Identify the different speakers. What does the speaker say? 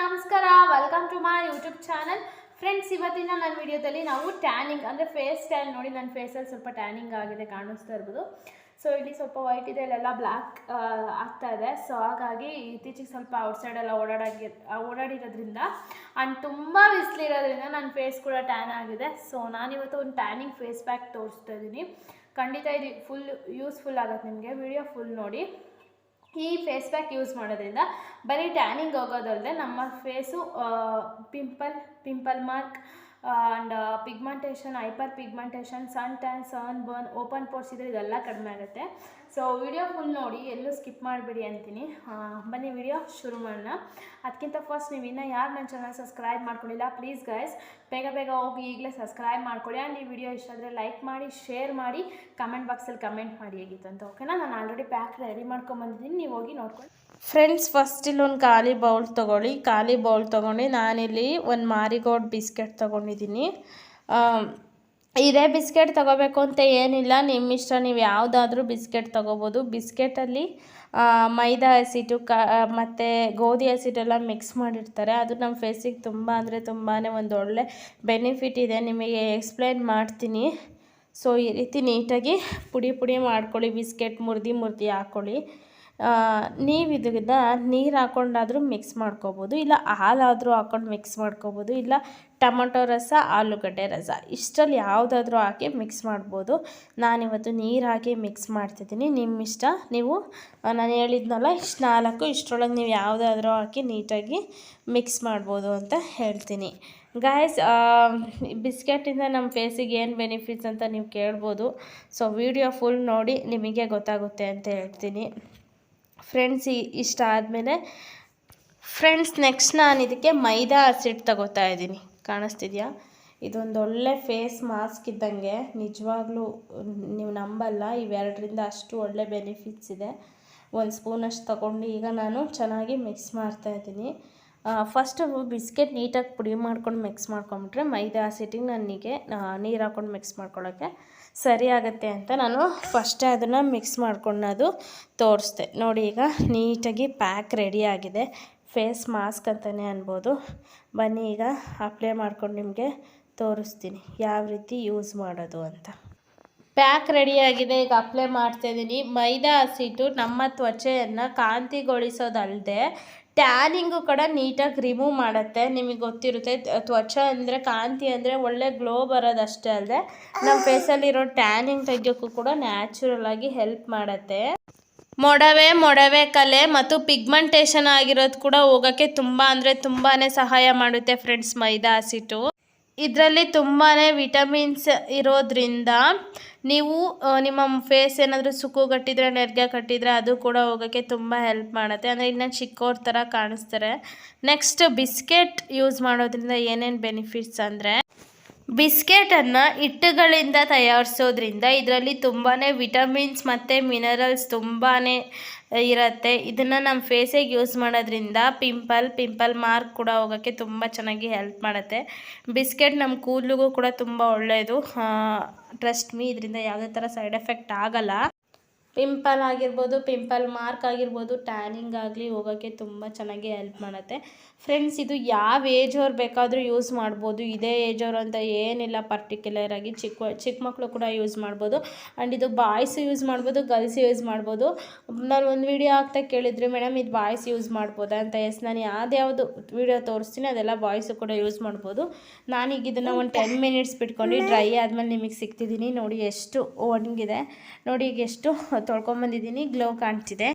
Speaker 1: ನಮಸ್ಕಾರ. Welcome to my YouTube channel friends ಇವತ್ತಿನ ನನ್ನ ವಿಡಿಯೋದಲ್ಲಿ ನಾವು ಟ್ಯಾನಿಂಗ್ ಅಂದರೆ ಫೇಸ್ ಟ್ಯಾನ್ ನೋಡಿ ನನ್ನ ಫೇಸಲ್ಲಿ ಸ್ವಲ್ಪ ಟ್ಯಾನಿಂಗ್ ಆಗಿದೆ ಕಾಣಿಸ್ತಾ ಇರ್ಬೋದು. ಸೊ ಇಲ್ಲಿ ಸ್ವಲ್ಪ ವೈಟ್ ಇದೆ ಇಲ್ಲೆಲ್ಲ ಬ್ಲ್ಯಾಕ್ ಆಗ್ತಾ ಇದೆ. ಸೊ ಹಾಗಾಗಿ ಇತ್ತೀಚೆಗೆ ಸ್ವಲ್ಪ ಔಟ್ಸೈಡೆಲ್ಲ ಓಡಾಡಾಗಿ ಓಡಾಡಿರೋದ್ರಿಂದ ಆ್ಯಂಡ್ ತುಂಬ ಬಿಸಿಲಿರೋದ್ರಿಂದ ನನ್ನ ಫೇಸ್ ಕೂಡ ಟ್ಯಾನ್ ಆಗಿದೆ. ಸೊ ನಾನಿವತ್ತು ಒಂದು ಟ್ಯಾನಿಂಗ್ ಫೇಸ್ ಪ್ಯಾಕ್ ತೋರಿಸ್ತಾ ಇದ್ದೀನಿ. ಖಂಡಿತ ಇದು ಫುಲ್ ಯೂಸ್ಫುಲ್ ಆಗುತ್ತೆ ನಿಮಗೆ. ವಿಡಿಯೋ ಫುಲ್ ನೋಡಿ. ಈ ಫೇಸ್ ಪ್ಯಾಕ್ ಯೂಸ್ ಮಾಡೋದ್ರಿಂದ ಬರೀ ಟ್ಯಾನಿಂಗ್ ಹೋಗೋದಲ್ಲದೆ ನಮ್ಮ face pimple pimple mark and pigmentation hyperpigmentation suntan sunburn open pores ಇದ್ರೆ ಇದೆಲ್ಲ ಕಡಿಮೆ ಆಗುತ್ತೆ. ಸೊ ವಿಡಿಯೋ ಫುಲ್ ನೋಡಿ, ಎಲ್ಲೂ ಸ್ಕಿಪ್ ಮಾಡಿಬಿಡಿ ಅಂತೀನಿ. ಬನ್ನಿ ವಿಡಿಯೋ ಶುರು ಮಾಡೋಣ. ಅದಕ್ಕಿಂತ ಫಸ್ಟ್ ನೀವು ಇನ್ನೂ ಯಾರು ನನ್ನ ಚಾನಲ್ ಸಬ್ಸ್ಕ್ರೈಬ್ ಮಾಡ್ಕೊಂಡಿಲ್ಲ ಪ್ಲೀಸ್ ಗೈಸ್ ಬೇಗ ಬೇಗ ಹೋಗಿ ಈಗಲೇ ಸಬ್ಸ್ಕ್ರೈಬ್ ಮಾಡ್ಕೊಳ್ಳಿ. ಆ್ಯಂಡ್ ಈ ವಿಡಿಯೋ ಇಷ್ಟ ಆದರೆ ಲೈಕ್ ಮಾಡಿ ಶೇರ್ ಮಾಡಿ ಕಮೆಂಟ್ ಬಾಕ್ಸಲ್ಲಿ ಕಮೆಂಟ್ ಮಾಡಿ ಹೇಗಿತ್ತು ಅಂತ ಓಕೆನಾ ನಾನು ಆಲ್ರೆಡಿ ಪ್ಯಾಕ್ ರೆಡಿ ಮಾಡ್ಕೊಂಬಂದಿದ್ದೀನಿ ನೀವು ಹೋಗಿ ನೋಡ್ಕೊಳ್ಳಿ.
Speaker 2: ಫ್ರೆಂಡ್ಸ್ ಫಸ್ಟ್ ಇಲ್ಲೊಂದು ಖಾಲಿ ಬೌಲ್ ತೊಗೊಳ್ಳಿ. ಖಾಲಿ ಬೌಲ್ ತೊಗೊಂಡು ನಾನಿಲ್ಲಿ ಒಂದು ಮಾರಿಗೋಲ್ಡ್ ಬಿಸ್ಕೆಟ್ ತೊಗೊಂಡಿದ್ದೀನಿ. ಇದೇ ಬಿಸ್ಕೆಟ್ ತೊಗೋಬೇಕು ಅಂತ ಏನಿಲ್ಲ. ನಿಮ್ಮ ಇಷ್ಟ, ನೀವು ಯಾವುದಾದ್ರೂ ಬಿಸ್ಕೆಟ್ ತೊಗೋಬೋದು. ಬಿಸ್ಕೆಟಲ್ಲಿ ಮೈದಾ ಹಸಿಟ್ಟು ಕ ಮತ್ತು ಗೋಧಿ ಹಸಿಟ್ಟೆಲ್ಲ ಮಿಕ್ಸ್ ಮಾಡಿರ್ತಾರೆ. ಅದು ನಮ್ಮ ಫೇಸಿಗೆ ತುಂಬ ಅಂದರೆ ತುಂಬಾ ಒಂದು ಒಳ್ಳೆ ಬೆನಿಫಿಟ್ ಇದೆ. ನಿಮಗೆ ಎಕ್ಸ್ಪ್ಲೇನ್ ಮಾಡ್ತೀನಿ. ಸೊ ಈ ರೀತಿ ನೀಟಾಗಿ ಪುಡಿ ಪುಡಿ ಮಾಡ್ಕೊಳ್ಳಿ. ಬಿಸ್ಕೆಟ್ ಮುರಿದು ಮುರಿದು ಹಾಕ್ಕೊಳ್ಳಿ ನೀವು ಇದನ್ನು ನೀರು ಹಾಕ್ಕೊಂಡಾದರೂ ಮಿಕ್ಸ್ ಮಾಡ್ಕೋಬೋದು, ಇಲ್ಲ ಹಾಲಾದರೂ ಹಾಕ್ಕೊಂಡು ಮಿಕ್ಸ್ ಮಾಡ್ಕೋಬೋದು, ಇಲ್ಲ ಟೊಮೊಟೊ ರಸ, ಆಲೂಗಡ್ಡೆ ರಸ ಇಷ್ಟರಲ್ಲಿ ಯಾವುದಾದ್ರೂ ಹಾಕಿ ಮಿಕ್ಸ್ ಮಾಡ್ಬೋದು. ನಾನಿವತ್ತು ನೀರು ಹಾಕಿ ಮಿಕ್ಸ್ ಮಾಡ್ತಿದ್ದೀನಿ. ನಿಮ್ಮ ಇಷ್ಟ? ನೀವು ನಾನು ಹೇಳಿದ್ನಲ್ಲ, ಇಷ್ಟು ನಾಲ್ಕು, ಇಷ್ಟರೊಳಗೆ ನೀವು ಯಾವುದಾದ್ರೂ ಹಾಕಿ ನೀಟಾಗಿ ಮಿಕ್ಸ್ ಮಾಡ್ಬೋದು ಅಂತ ಹೇಳ್ತೀನಿ. ಗಾಯ್ಸ್ ಬಿಸ್ಕೆಟಿಂದ ನಮ್ಮ ಫೇಸಿಗೆ ಏನು ಬೆನಿಫಿಟ್ಸ್ ಅಂತ ನೀವು ಕೇಳ್ಬೋದು. ಸೊ ವಿಡಿಯೋ ಫುಲ್ ನೋಡಿ ನಿಮಗೆ ಗೊತ್ತಾಗುತ್ತೆ ಅಂತ ಹೇಳ್ತೀನಿ. ಫ್ರೆಂಡ್ಸ್ ಇಷ್ಟ ಆದಮೇಲೆ ಫ್ರೆಂಡ್ಸ್ ನೆಕ್ಸ್ಟ್ ನಾನು ಇದಕ್ಕೆ ಮೈದಾ ಹಸಿಟ್ಟು ತಗೋತಾ ಇದ್ದೀನಿ. ಕಾಣಿಸ್ತಿದ್ಯಾ? ಇದೊಂದು ಒಳ್ಳೆ ಫೇಸ್ ಮಾಸ್ಕ್ ಇದ್ದಂಗೆ. ನಿಜವಾಗ್ಲೂ, ನೀವು ನಂಬಲ್ಲ. ಇವೆರಡರಿಂದ ಅಷ್ಟು ಒಳ್ಳೆ ಬೆನಿಫಿಟ್ಸ್ ಇದೆ. ಒಂದು ಸ್ಪೂನಷ್ಟು ತಗೊಂಡು ಈಗ ನಾನು ಚೆನ್ನಾಗಿ ಮಿಕ್ಸ್ ಮಾಡ್ತಾ ಇದ್ದೀನಿ. ಫಸ್ಟು ಬಿಸ್ಕೆಟ್ ನೀಟಾಗಿ ಪುಡಿ ಮಾಡ್ಕೊಂಡು ಮಿಕ್ಸ್ ಮಾಡ್ಕೊಂಬಿಟ್ರೆ ಮೈದಾ ಹಸಿಟ್ಟಿಗೆ ನನಗೆ ನೀರು ಹಾಕ್ಕೊಂಡು ಮಿಕ್ಸ್ ಮಾಡ್ಕೊಳ್ಳೋಕ್ಕೆ ಸರಿ ಆಗುತ್ತೆ ಅಂತ ನಾನು ಫಸ್ಟೇ ಅದನ್ನು ಮಿಕ್ಸ್ ಮಾಡ್ಕೊಂಡದು ತೋರಿಸ್ದೆ. ನೋಡಿ ಈಗ ನೀಟಾಗಿ ಪ್ಯಾಕ್ ರೆಡಿ ಆಗಿದೆ. ಫೇಸ್ ಮಾಸ್ಕ್ ಅಂತಲೇ ಅನ್ಬೋದು. ಬನ್ನಿ ಈಗ ಅಪ್ಲೈ ಮಾಡ್ಕೊಂಡು ನಿಮಗೆ ತೋರಿಸ್ತೀನಿ ಯಾವ ರೀತಿ ಯೂಸ್ ಮಾಡೋದು ಅಂತ. ಪ್ಯಾಕ್ ರೆಡಿಯಾಗಿದೆ ಈಗ ಅಪ್ಲೈ ಮಾಡ್ತಾ ಇದ್ದೀನಿ ಮೈದಾ ಹಸಿಟ್ಟು ನಮ್ಮ ತ್ವಚೆಯನ್ನು ಕಾಂತಿಗೊಳಿಸೋದಲ್ಲದೆ ಟ್ಯಾನಿಂಗು ಕೂಡ ನೀಟಾಗಿ ರಿಮೂವ್ ಮಾಡುತ್ತೆ. ನಿಮಗೆ ಗೊತ್ತಿರುತ್ತೆ ತ್ವಚ ಅಂದರೆ ಕಾಂತಿ ಅಂದರೆ ಒಳ್ಳೆ ಗ್ಲೋ ಬರೋದಷ್ಟೇ ಅಲ್ಲದೆ ನಮ್ಮ ಫೇಸಲ್ಲಿರೋ ಟ್ಯಾನಿಂಗ್ ತೆಗಿಯೋಕ್ಕೂ ಕೂಡ ನ್ಯಾಚುರಲ್ ಆಗಿ ಹೆಲ್ಪ್ ಮಾಡುತ್ತೆ. ಮೊಡವೆ ಮೊಡವೆ ಕಲೆ ಮತ್ತು ಪಿಗ್ಮೆಂಟೇಷನ್ ಆಗಿರೋದು ಕೂಡ ಹೋಗೋಕ್ಕೆ ತುಂಬ ಅಂದರೆ ತುಂಬಾ ಸಹಾಯ ಮಾಡುತ್ತೆ ಫ್ರೆಂಡ್ಸ್ ಮೈದಾ ಹಸಿಟ್ಟು ಇದರಲ್ಲಿ ತುಂಬಾ ವಿಟಮಿನ್ಸ್ ಇರೋದ್ರಿಂದ ನೀವು ನಿಮ್ಮ ಫೇಸ್ ಏನಾದರೂ ಸುಕ್ಕುಗಟ್ಟಿದ್ರೆ ನೆರ್ಗೆ ಕಟ್ಟಿದರೆ ಅದು ಕೂಡ ಹೋಗೋಕ್ಕೆ ತುಂಬ ಹೆಲ್ಪ್ ಮಾಡುತ್ತೆ. ಅಂದರೆ ಇನ್ನು ಚಿಕ್ಕೋರ್ ಥರ ಕಾಣಿಸ್ತಾರೆ. ನೆಕ್ಸ್ಟ್ ಬಿಸ್ಕೆಟ್ ಯೂಸ್ ಮಾಡೋದ್ರಿಂದ ಏನೇನು ಬೆನಿಫಿಟ್ಸ್ ಅಂದರೆ ಬಿಸ್ಕೆಟನ್ನು ಹಿಟ್ಟುಗಳಿಂದ ತಯಾರಿಸೋದ್ರಿಂದ ಇದರಲ್ಲಿ ತುಂಬಾ ವಿಟಮಿನ್ಸ್ ಮತ್ತು ಮಿನರಲ್ಸ್ ತುಂಬಾ ಇರುತ್ತೆ. ಇದನ್ನು ನಮ್ಮ ಫೇಸಿಗೆ ಯೂಸ್ ಮಾಡೋದ್ರಿಂದ ಪಿಂಪಲ್ ಪಿಂಪಲ್ ಮಾರ್ಕ್ ಕೂಡ ಹೋಗೋಕ್ಕೆ ತುಂಬ ಚೆನ್ನಾಗಿ ಹೆಲ್ಪ್ ಮಾಡುತ್ತೆ. ಬಿಸ್ಕೆಟ್ ನಮ್ಮ ಕೂದಲಿಗೂ ಕೂಡ ತುಂಬ ಒಳ್ಳೆಯದು ಟ್ರಸ್ಟ್ ಮೀ ಇದರಿಂದ ಯಾವುದೇ ಥರ ಸೈಡ್ ಎಫೆಕ್ಟ್ ಆಗಲ್ಲ. ಪಿಂಪಲ್ ಆಗಿರ್ಬೋದು ಪಿಂಪಲ್ ಮಾರ್ಕ್ ಆಗಿರ್ಬೋದು ಟ್ಯಾನಿಂಗ್ ಆಗಲಿ ಹೋಗೋಕ್ಕೆ ತುಂಬ ಚೆನ್ನಾಗಿ ಹೆಲ್ಪ್ ಮಾಡುತ್ತೆ. ಫ್ರೆಂಡ್ಸ್ ಇದು ಯಾವ ಏಜ್ ಅವ್ರು ಬೇಕಾದರೂ ಯೂಸ್ ಮಾಡ್ಬೋದು. ಇದೇ ಏಜ್ ಅವ್ರು ಅಂತ ಏನಿಲ್ಲ ಪರ್ಟಿಕ್ಯುಲರ್ ಆಗಿ ಚಿಕ್ಕ ಚಿಕ್ಕ ಮಕ್ಕಳು ಕೂಡ ಯೂಸ್ ಮಾಡ್ಬೋದು. ಆ್ಯಂಡ್ ಇದು ಬಾಯ್ಸ್ ಯೂಸ್ ಮಾಡ್ಬೋದು ಗರ್ಲ್ಸ್ ಯೂಸ್ ಮಾಡ್ಬೋದು. ನಾನು ಒಂದು ವಿಡಿಯೋ ಹಾಕ್ತಾ ಕೇಳಿದ್ರಿ, ಮೇಡಮ್, ಇದು ಬಾಯ್ಸ್ ಯೂಸ್ ಮಾಡ್ಬೋದಾ ಅಂತ? ಎಸ್ ನಾನು ಯಾವ್ದು ವಿಡಿಯೋ ತೋರಿಸ್ತೀನಿ, ಅದೆಲ್ಲ ಬಾಯ್ಸು ಕೂಡ ಯೂಸ್ ಮಾಡ್ಬೋದು. ನಾನೀಗ ಇದನ್ನು ಒಂದು ಟೆನ್ ಮಿನಿಟ್ಸ್ ಬಿಟ್ಕೊಂಡು ಡ್ರೈ ಆದಮೇಲೆ ನಿಮಗೆ ಸಿಗ್ತಿದ್ದೀನಿ ನೋಡಿ ಎಷ್ಟು ಒಣಗಿದೆ. ನೋಡಿ ಈಗ ಎಷ್ಟು ತೊಳ್ಕೊಂಬಂದಿದ್ದೀನಿ ಗ್ಲೋ ಕಾಣ್ತಿದೆ.